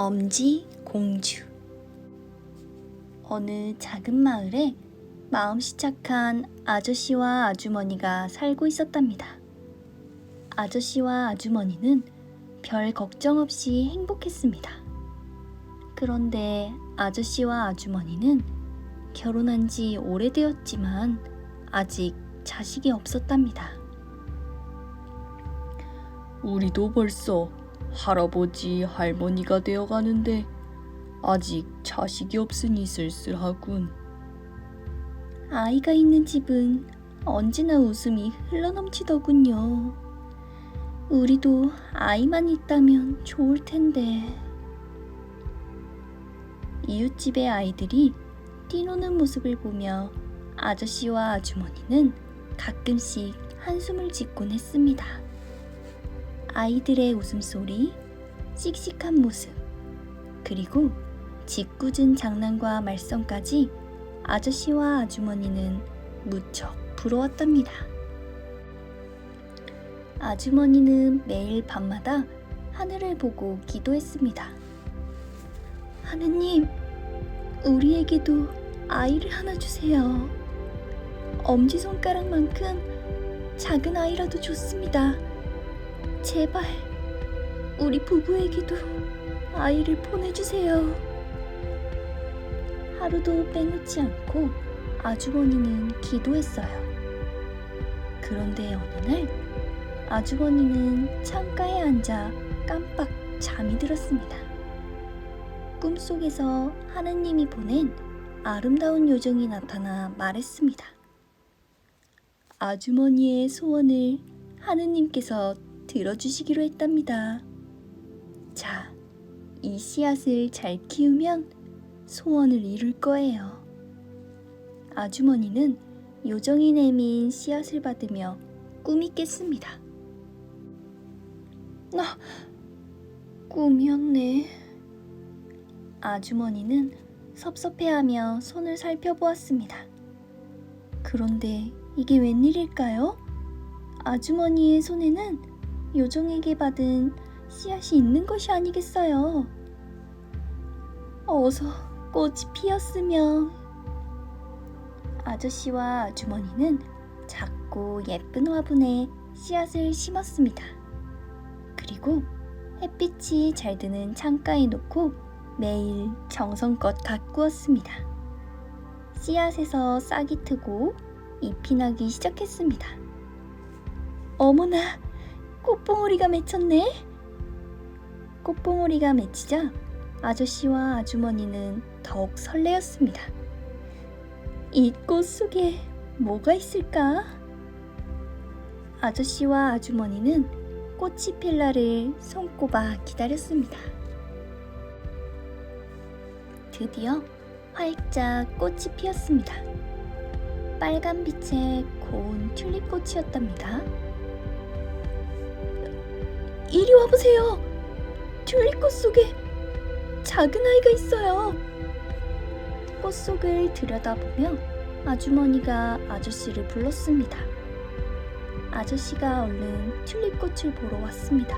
엄지 공주 어느 작은 마을에 마음씨 착한 아저씨와 아주머니가 살고 있었답니다. 아저씨와 아주머니는 별 걱정 없이 행복했습니다. 그런데 아저씨와 아주머니는 결혼한 지 오래되었지만 아직 자식이 없었답니다. 우리도 벌써 할아버지 할머니가 되어 가는데 아직 자식이 없으니 쓸쓸하군. 아이가 있는 집은 언제나 웃음이 흘러넘치더군요. 우리도 아이만 있다면 좋을 텐데. 이웃집의 아이들이 뛰노는 모습을 보며 아저씨와 아주머니는 가끔씩 한숨을 짓곤 했습니다. 아이들의 웃음소리, 씩씩한 모습, 그리고 짓궂은 장난과 말썽까지 아저씨와 아주머니는 무척 부러웠답니다. 아주머니는 매일 밤마다 하늘을 보고 기도했습니다. 하느님, 우리에게도 아이를 하나 주세요. 엄지손가락만큼 작은 아이라도 좋습니다. 제발, 우리 부부에게도 아이를 보내주세요. 하루도 빼놓지 않고 아주머니는 기도했어요. 그런데 어느 날 아주머니는 창가에 앉아 깜빡 잠이 들었습니다. 꿈속에서 하느님이 보낸 아름다운 요정이 나타나 말했습니다. 아주머니의 소원을 하느님께서 들어주시기로 했답니다. 자, 이 씨앗을 잘 키우면 소원을 이룰 거예요. 아주머니는 요정이 내민 씨앗을 받으며 꿈이 깼습니다. 나 꿈이었네. 아주머니는 섭섭해하며 손을 살펴보았습니다. 그런데 이게 웬일일까요? 아주머니의 손에는 요정에게 받은 씨앗이 있는 것이 아니겠어요. 어서 꽃이 피었으면 아저씨와 아주머니는 작고 예쁜 화분에 씨앗을 심었습니다. 그리고 햇빛이 잘 드는 창가에 놓고 매일 정성껏 가꾸었습니다. 씨앗에서 싹이 트고 잎이 나기 시작했습니다. 어머나, 꽃봉오리가 맺혔네. 꽃봉오리가 맺히자 아저씨와 아주머니는 더욱 설레었습니다. 이 꽃 속에 뭐가 있을까? 아저씨와 아주머니는 꽃이 필 날을 손꼽아 기다렸습니다. 드디어 활짝 꽃이 피었습니다. 빨간 빛의 고운 튤립 꽃이었답니다. 이리 와보세요! 튤립꽃 속에 작은 아이가 있어요. 꽃 속을 들여다보며 아주머니가 아저씨를 불렀습니다. 아저씨가 얼른 튤립꽃을 보러 왔습니다.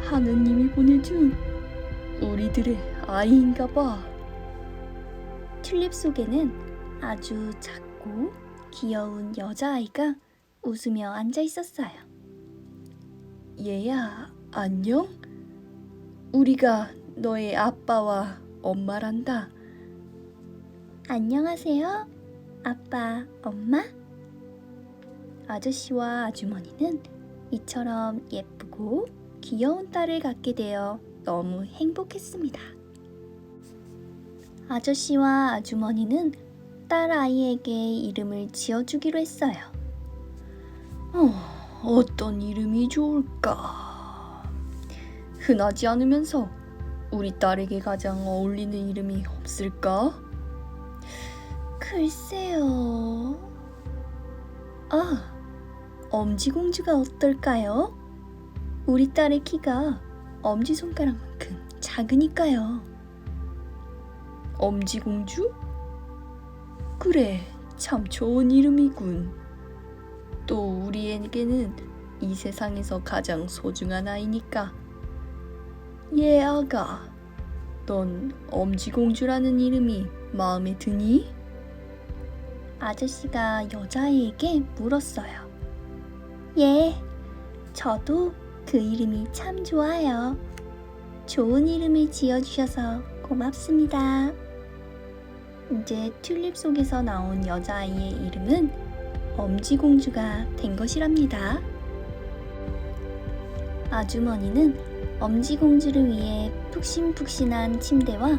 하느님이 보내준 우리들의 아이인가 봐. 튤립 속에는 아주 작고 귀여운 여자아이가 웃으며 앉아 있었어요. 얘야, 안녕? 우리가 너의 아빠와 엄마란다. 안녕하세요, 아빠, 엄마. 아저씨와 아주머니는 이처럼 예쁘고 귀여운 딸을 갖게 되어 너무 행복했습니다. 아저씨와 아주머니는 딸 아이에게 이름을 지어주기로 했어요. 어, 어떤 이름이 좋을까? 흔하지 않으면서 우리 딸에게 가장 어울리는 이름이 없을까? 글쎄요. 아, 엄지공주가 어떨까요? 우리 딸의 키가 엄지손가락만큼 작으니까요. 엄지공주? 그래, 참 좋은 이름이군. 또 우리에게는 이 세상에서 가장 소중한 아이니까 예, 아가. 넌 엄지공주라는 이름이 마음에 드니? 아저씨가 여자아이에게 물었어요. 예, 저도 그 이름이 참 좋아요. 좋은 이름을 지어주셔서 고맙습니다. 이제 튤립 속에서 나온 여자아이의 이름은 엄지공주가 된 것이랍니다. 아주머니는 엄지공주를 위해 푹신푹신한 침대와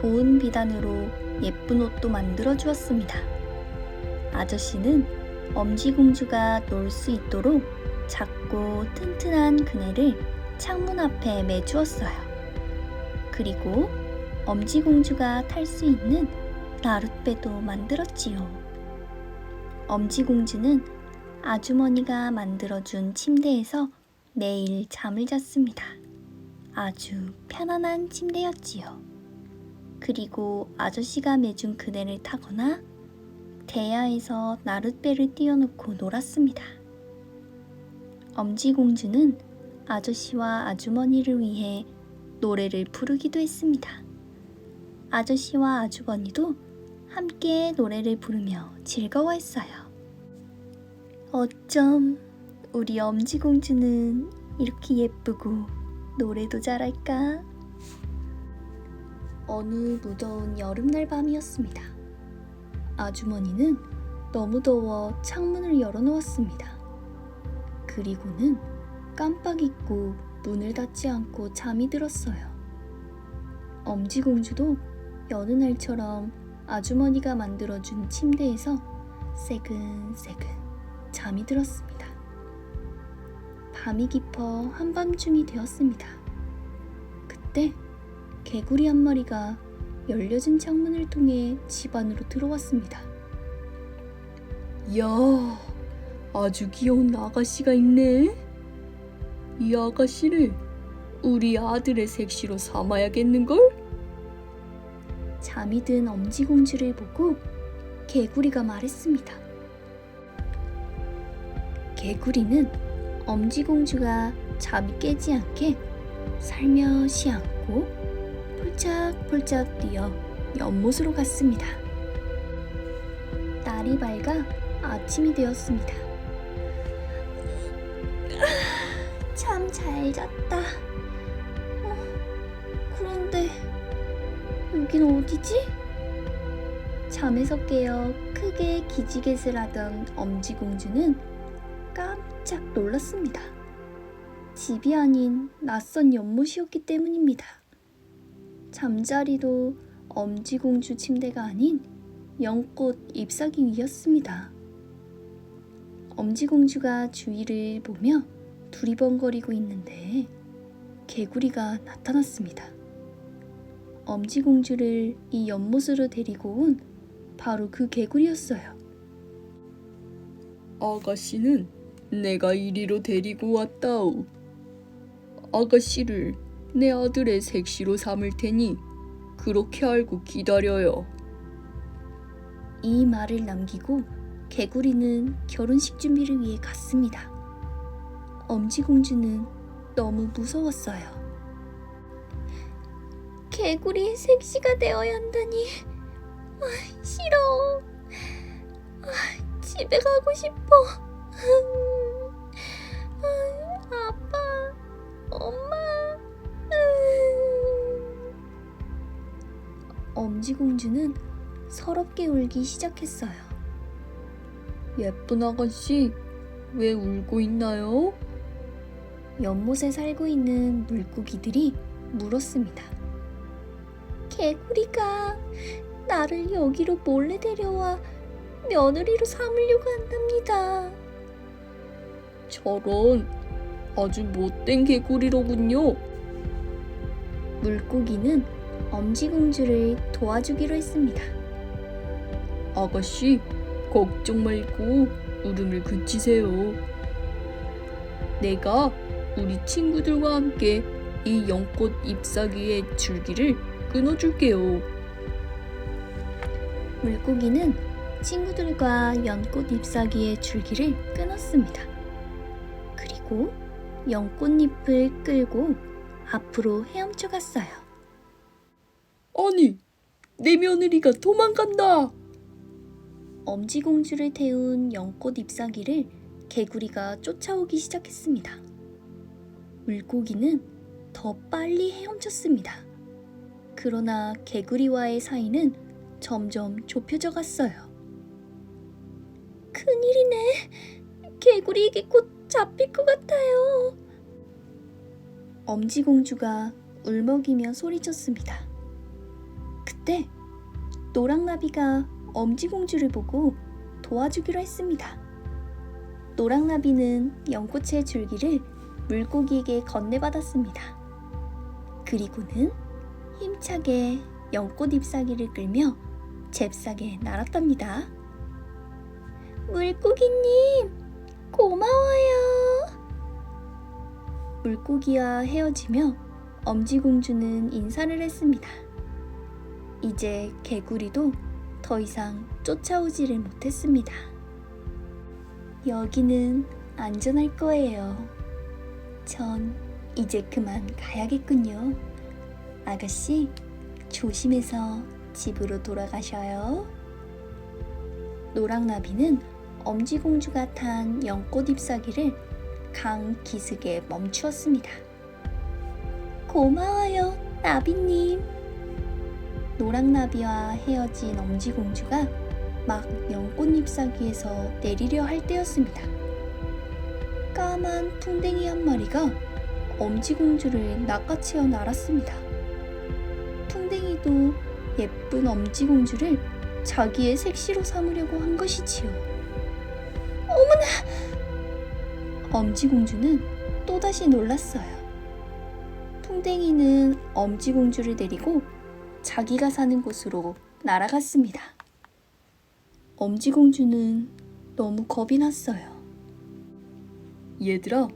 고운 비단으로 예쁜 옷도 만들어 주었습니다. 아저씨는 엄지공주가 놀 수 있도록 작고 튼튼한 그네를 창문 앞에 매주었어요. 그리고 엄지공주가 탈 수 있는 나룻배도 만들었지요. 엄지공주는 아주머니가 만들어준 침대에서 매일 잠을 잤습니다. 아주 편안한 침대였지요. 그리고 아저씨가 매준 그네를 타거나 대야에서 나룻배를 띄워놓고 놀았습니다. 엄지공주는 아저씨와 아주머니를 위해 노래를 부르기도 했습니다. 아저씨와 아주머니도 함께 노래를 부르며 즐거워했어요. 어쩜 우리 엄지공주는 이렇게 예쁘고 노래도 잘할까? 어느 무더운 여름날 밤이었습니다. 아주머니는 너무 더워 창문을 열어놓았습니다. 그리고는 깜빡 잊고 문을 닫지 않고 잠이 들었어요. 엄지공주도 여느 날처럼 아주머니가 만들어준 침대에서 새근새근 잠이 들었습니다. 밤이 깊어 한밤중이 되었습니다. 그때 개구리 한 마리가 열려진 창문을 통해 집 안으로 들어왔습니다. 야, 아주 귀여운 아가씨가 있네. 이 아가씨를 우리 아들의 색시로 삼아야겠는걸? 잠이 든 엄지공주를 보고 개구리가 말했습니다. 개구리는 엄지공주가 잠이 깨지 않게 살며시 안고 폴짝폴짝 뛰어 연못으로 갔습니다. 날이 밝아 아침이 되었습니다. 참 잘 잤다. 어, 그런데 여긴 어디지? 잠에서 깨어 크게 기지개를 하던 엄지공주는 깜짝 놀랐습니다. 집이 아닌 낯선 연못이었기 때문입니다. 잠자리도 엄지공주 침대가 아닌 연꽃 잎사귀 위였습니다. 엄지공주가 주위를 보며 두리번거리고 있는데 개구리가 나타났습니다. 엄지공주를 이 연못으로 데리고 온 바로 그 개구리였어요. 아가씨는 내가 이리로 데리고 왔다오. 아가씨를 내 아들의 색시로 삼을 테니 그렇게 알고 기다려요. 이 말을 남기고 개구리는 결혼식 준비를 위해 갔습니다. 엄지공주는 너무 무서웠어요. 개구리의 색시가 되어야 한다니. 아, 싫어. 아, 집에 가고 싶어. 엄지공주는 서럽게 울기 시작했어요. 예쁜 아가씨, 왜 울고 있나요? 연못에 살고 있는 물고기들이 물었습니다. 개구리가 나를 여기로 몰래 데려와 며느리로 삼으려고 한답니다. 저런 아주 못된 개구리로군요. 물고기는 엄지공주를 도와주기로 했습니다. 아가씨, 걱정 말고 울음을 그치세요. 내가 우리 친구들과 함께 이 연꽃 잎사귀의 줄기를 끊어줄게요. 물고기는 친구들과 연꽃 잎사귀의 줄기를 끊었습니다. 그리고 연꽃잎을 끌고 앞으로 헤엄쳐 갔어요. 아니, 내 며느리가 도망간다. 엄지공주를 태운 연꽃 잎사귀를 개구리가 쫓아오기 시작했습니다. 물고기는 더 빨리 헤엄쳤습니다. 그러나 개구리와의 사이는 점점 좁혀져 갔어요. 큰일이네. 개구리에게 곧 잡힐 것 같아요. 엄지공주가 울먹이며 소리쳤습니다. 그때 노랑나비가 엄지공주를 보고 도와주기로 했습니다. 노랑나비는 연꽃의 줄기를 물고기에게 건네받았습니다. 그리고는 힘차게 연꽃 잎사귀를 끌며 잽싸게 날았답니다. 물고기님, 고마워요. 물고기와 헤어지며 엄지공주는 인사를 했습니다. 이제 개구리도 더 이상 쫓아오지를 못했습니다. 여기는 안전할 거예요. 전 이제 그만 가야겠군요. 아가씨, 조심해서 집으로 돌아가셔요. 노랑나비는 엄지공주가 탄 연꽃 잎사귀를 강 기슭에 멈추었습니다. 고마워요, 나비님. 노랑나비와 헤어진 엄지공주가 막 연꽃잎 사귀에서 내리려 할 때였습니다. 까만 풍뎅이 한 마리가 엄지공주를 낚아채어 날았습니다. 풍뎅이도 예쁜 엄지공주를 자기의 색시로 삼으려고 한 것이지요. 어머나! 엄지공주는 또다시 놀랐어요. 풍뎅이는 엄지공주를 데리고 자기가 사는 곳으로 날아갔습니다. 엄지공주는 너무 겁이 났어요. 얘들아,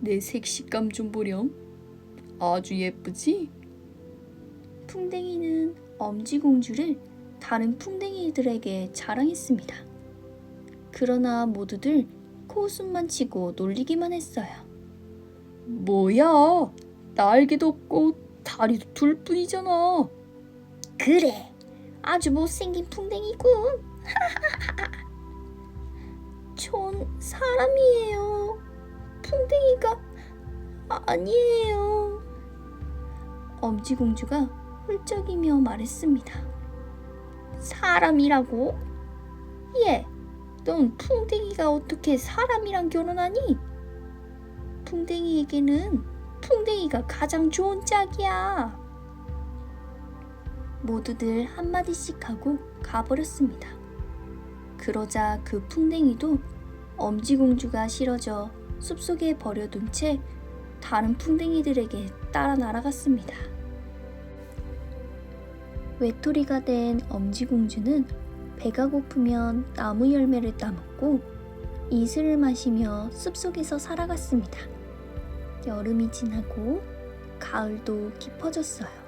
내 색식감 좀 보렴. 아주 예쁘지? 풍뎅이는 엄지공주를 다른 풍뎅이들에게 자랑했습니다. 그러나 모두들 코웃음만 치고 놀리기만 했어요. 뭐야? 날개도 없고 다리도 둘 뿐이잖아. 그래, 아주 못생긴 풍뎅이군. 전 사람이에요. 풍뎅이가 아니에요. 엄지공주가 훌쩍이며 말했습니다. 사람이라고? 예, 넌 풍뎅이가 어떻게 사람이랑 결혼하니? 풍뎅이에게는 풍뎅이가 가장 좋은 짝이야. 모두들 한마디씩 하고 가버렸습니다. 그러자 그 풍뎅이도 엄지공주가 싫어져 숲속에 버려둔 채 다른 풍뎅이들에게 따라 날아갔습니다. 외톨이가 된 엄지공주는 배가 고프면 나무 열매를 따먹고 이슬을 마시며 숲속에서 살아갔습니다. 여름이 지나고 가을도 깊어졌어요.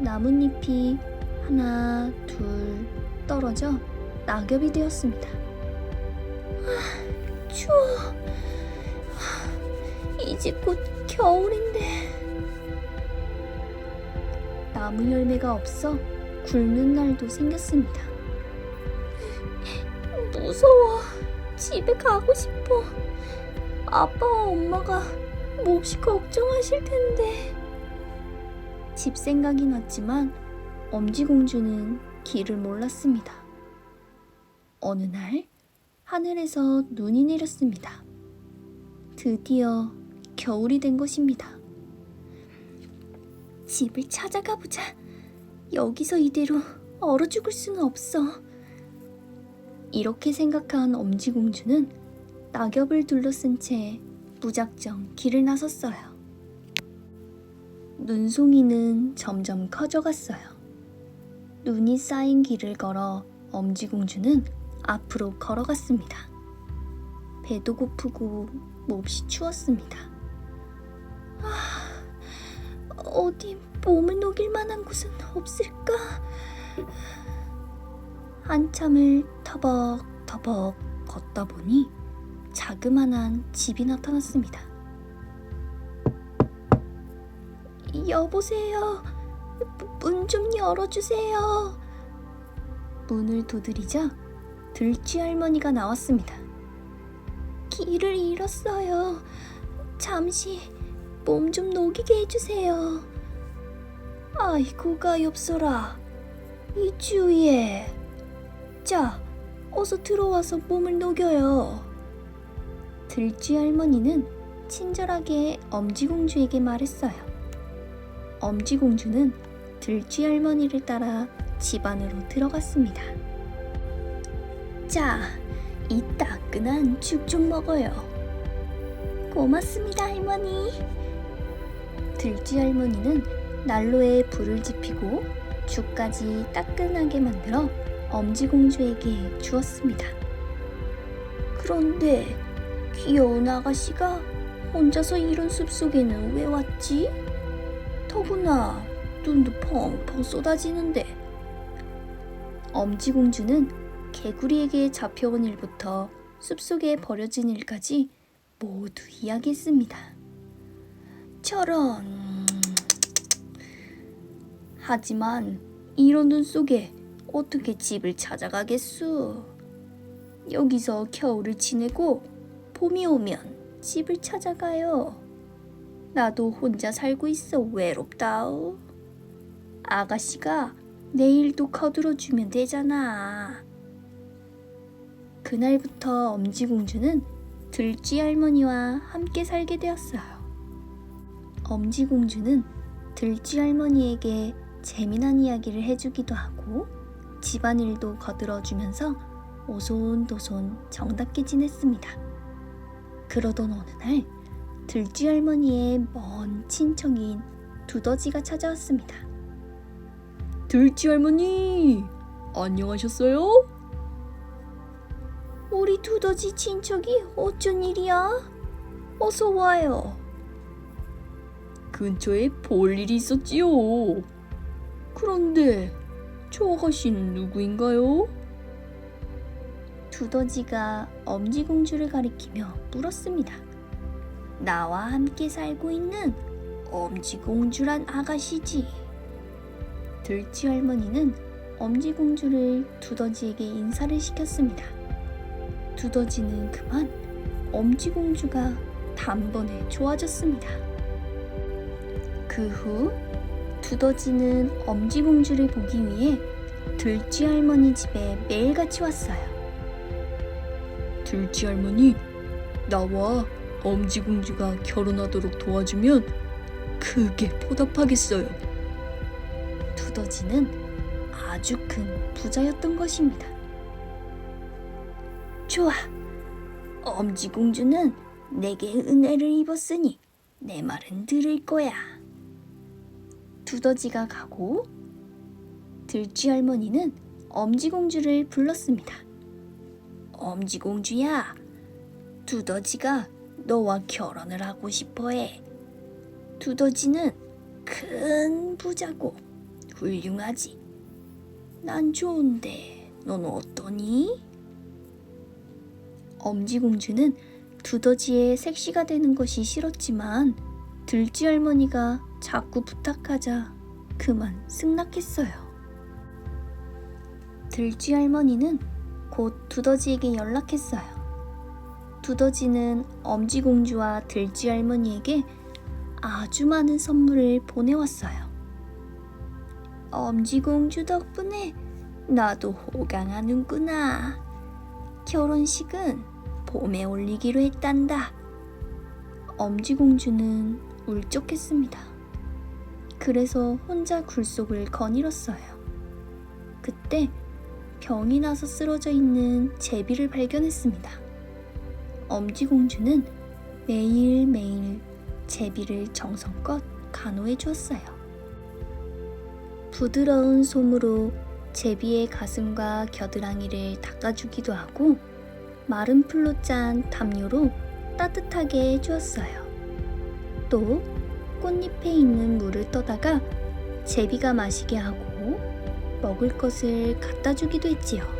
나뭇잎이 하나, 둘 떨어져 낙엽이 되었습니다. 아, 추워. 아, 이제 곧 겨울인데. 나무 열매가 없어 굶는 날도 생겼습니다. 무서워. 집에 가고 싶어. 아빠와 엄마가 몹시 걱정하실 텐데. 집 생각이 났지만 엄지공주는 길을 몰랐습니다. 어느 날 하늘에서 눈이 내렸습니다. 드디어 겨울이 된 것입니다. 집을 찾아가 보자. 여기서 이대로 얼어 죽을 수는 없어. 이렇게 생각한 엄지공주는 낙엽을 둘러쓴 채 무작정 길을 나섰어요. 눈송이는 점점 커져갔어요. 눈이 쌓인 길을 걸어 엄지공주는 앞으로 걸어갔습니다. 배도 고프고 몹시 추웠습니다. 아, 어디 몸을 녹일 만한 곳은 없을까? 한참을 터벅터벅 걷다 보니 자그만한 집이 나타났습니다. 여보세요. 문 좀 열어주세요. 문을 두드리자 들쥐 할머니가 나왔습니다. 길을 잃었어요. 잠시 몸 좀 녹이게 해주세요. 아이고 가엾어라. 이 주위에. 자, 어서 들어와서 몸을 녹여요. 들쥐 할머니는 친절하게 엄지공주에게 말했어요. 엄지공주는 들쥐 할머니를 따라 집 안으로 들어갔습니다. 자, 이 따끈한 죽 좀 먹어요. 고맙습니다, 할머니. 들쥐 할머니는 난로에 불을 지피고 죽까지 따끈하게 만들어 엄지공주에게 주었습니다. 그런데 귀여운 아가씨가 혼자서 이런 숲속에는 왜 왔지? 더구나 눈도 펑펑 쏟아지는데. 엄지공주는 개구리에게 잡혀온 일부터 숲속에 버려진 일까지 모두 이야기했습니다. 저런. 하지만 이런 눈 속에 어떻게 집을 찾아가겠수? 여기서 겨울을 지내고 봄이 오면 집을 찾아가요. 나도 혼자 살고 있어 외롭다오. 아가씨가 내일도 거들어주면 되잖아. 그날부터 엄지공주는 들쥐 할머니와 함께 살게 되었어요. 엄지공주는 들쥐 할머니에게 재미난 이야기를 해주기도 하고 집안일도 거들어주면서 오손도손 정답게 지냈습니다. 그러던 어느 날 들쥐 할머니의 먼 친척인 두더지가 찾아왔습니다. 들쥐 할머니, 안녕하셨어요? 우리 두더지 친척이 어쩐 일이야? 어서 와요. 근처에 볼 일이 있었지요. 그런데 저 아가씨는 누구인가요? 두더지가 엄지공주를 가리키며 물었습니다. 나와 함께 살고 있는 엄지공주란 아가씨지. 들쥐 할머니는 엄지공주를 두더지에게 인사를 시켰습니다. 두더지는 그만 엄지공주가 단번에 좋아졌습니다. 그 후 두더지는 엄지공주를 보기 위해 들쥐 할머니 집에 매일같이 왔어요. 들쥐 할머니, 나와 엄지공주가 결혼하도록 도와주면 크게 보답하겠어요. 두더지는 아주 큰 부자였던 것입니다. 좋아. 엄지공주는 내게 은혜를 입었으니 내 말은 들을 거야. 두더지가 가고 들쥐 할머니는 엄지공주를 불렀습니다. 엄지공주야, 두더지가 너와 결혼을 하고 싶어 해. 두더지는 큰 부자고 훌륭하지. 난 좋은데 넌 어떠니? 엄지공주는 두더지의 색시가 되는 것이 싫었지만 들쥐 할머니가 자꾸 부탁하자 그만 승낙했어요. 들쥐 할머니는 곧 두더지에게 연락했어요. 두더지는 엄지공주와 들쥐 할머니에게 아주 많은 선물을 보내왔어요. 엄지공주 덕분에 나도 호강하는구나. 결혼식은 봄에 올리기로 했단다. 엄지공주는 울적했습니다. 그래서 혼자 굴속을 거닐었어요. 그때 병이 나서 쓰러져 있는 제비를 발견했습니다. 엄지공주는 매일매일 제비를 정성껏 간호해 주었어요. 부드러운 솜으로 제비의 가슴과 겨드랑이를 닦아주기도 하고 마른 풀로 짠 담요로 따뜻하게 해주었어요. 또 꽃잎에 있는 물을 떠다가 제비가 마시게 하고 먹을 것을 갖다 주기도 했지요.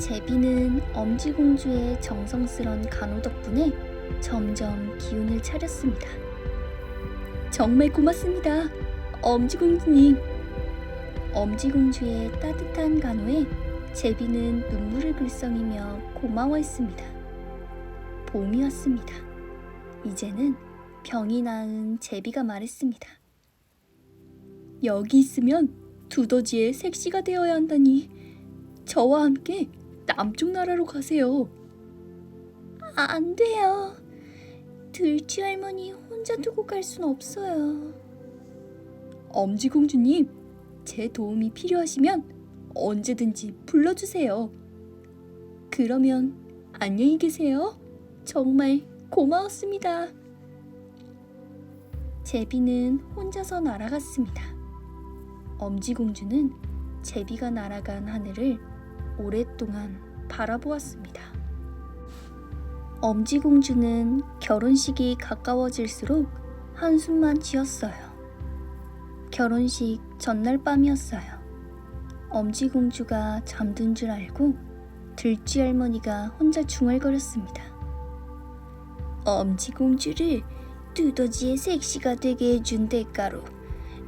제비는 엄지공주의 정성스런 간호 덕분에 점점 기운을 차렸습니다. 정말 고맙습니다. 엄지공주님. 엄지공주의 따뜻한 간호에 제비는 눈물을 글썽이며 고마워했습니다. 봄이 왔습니다. 이제는 병이 나은 제비가 말했습니다. 여기 있으면 두더지의 색시가 되어야 한다니. 저와 함께 남쪽 나라로 가세요. 아, 안 돼요. 들쥐 할머니 혼자 두고 갈 순 없어요. 엄지공주님, 제 도움이 필요하시면 언제든지 불러주세요. 그러면 안녕히 계세요. 정말 고마웠습니다. 제비는 혼자서 날아갔습니다. 엄지공주는 제비가 날아간 하늘을 오랫동안 바라보았습니다. 엄지공주는 결혼식이 가까워질수록 한숨만 지었어요. 결혼식 전날 밤이었어요. 엄지공주가 잠든 줄 알고 들쥐 할머니가 혼자 중얼거렸습니다. 엄지공주를 두더지의 섹시가 되게 해준 대가로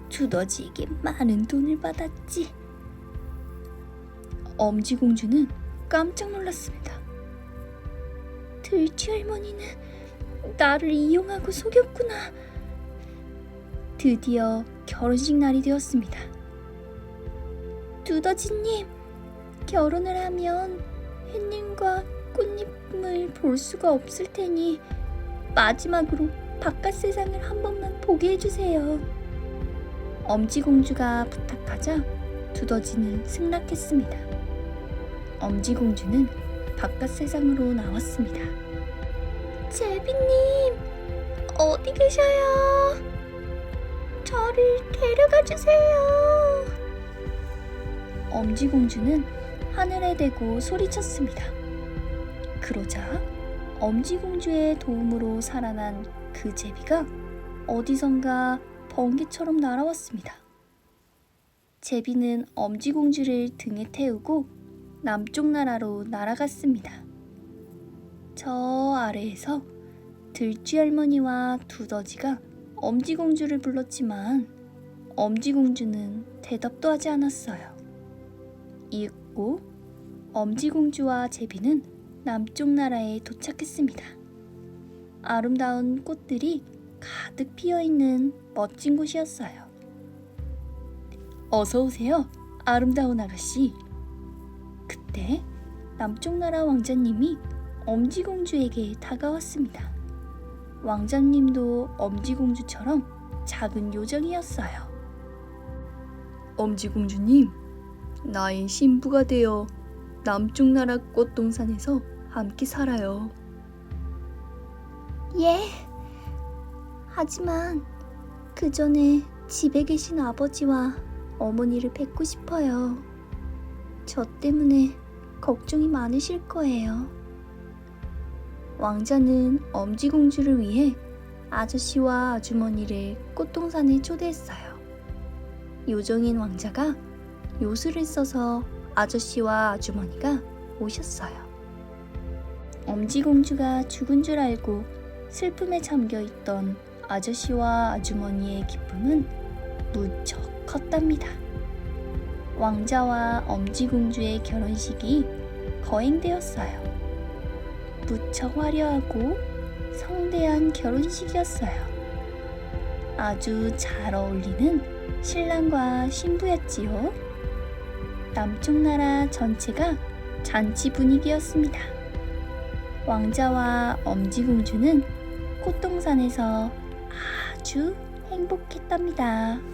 두더지에게 많은 돈을 받았지. 엄지공주는 깜짝 놀랐습니다. 들쥐 할머니는 나를 이용하고 속였구나. 드디어 결혼식 날이 되었습니다. 두더지님, 결혼을 하면 햇님과 꽃잎을 볼 수가 없을 테니 마지막으로 바깥 세상을 한 번만 보게 해주세요. 엄지공주가 부탁하자 두더지는 승낙했습니다. 엄지공주는 바깥 세상으로 나왔습니다. 제비님, 어디 계셔요? 저를 데려가 주세요. 엄지공주는 하늘에 대고 소리쳤습니다. 그러자 엄지공주의 도움으로 살아난 그 제비가 어디선가 번개처럼 날아왔습니다. 제비는 엄지공주를 등에 태우고 남쪽 나라로 날아갔습니다. 저 아래에서 들쥐 할머니와 두더지가 엄지공주를 불렀지만 엄지공주는 대답도 하지 않았어요. 이윽고 엄지공주와 제비는 남쪽 나라에 도착했습니다. 아름다운 꽃들이 가득 피어 있는 멋진 곳이었어요. 어서 오세요, 아름다운 아가씨. 그때 남쪽 나라 왕자님이 엄지공주에게 다가왔습니다. 왕자님도 엄지공주처럼 작은 요정이었어요. 엄지공주님, 나의 신부가 되어 남쪽 나라 꽃동산에서 함께 살아요. 예. 하지만 그 전에 집에 계신 아버지와 어머니를 뵙고 싶어요. 저 때문에 걱정이 많으실 거예요. 왕자는 엄지공주를 위해 아저씨와 아주머니를 꽃동산에 초대했어요. 요정인 왕자가 요술을 써서 아저씨와 아주머니가 오셨어요. 엄지공주가 죽은 줄 알고 슬픔에 잠겨 있던 아저씨와 아주머니의 기쁨은 무척 컸답니다. 왕자와 엄지공주의 결혼식이 거행되었어요. 무척 화려하고 성대한 결혼식이었어요. 아주 잘 어울리는 신랑과 신부였지요. 남쪽 나라 전체가 잔치 분위기였습니다. 왕자와 엄지공주는 꽃동산에서 아주 행복했답니다.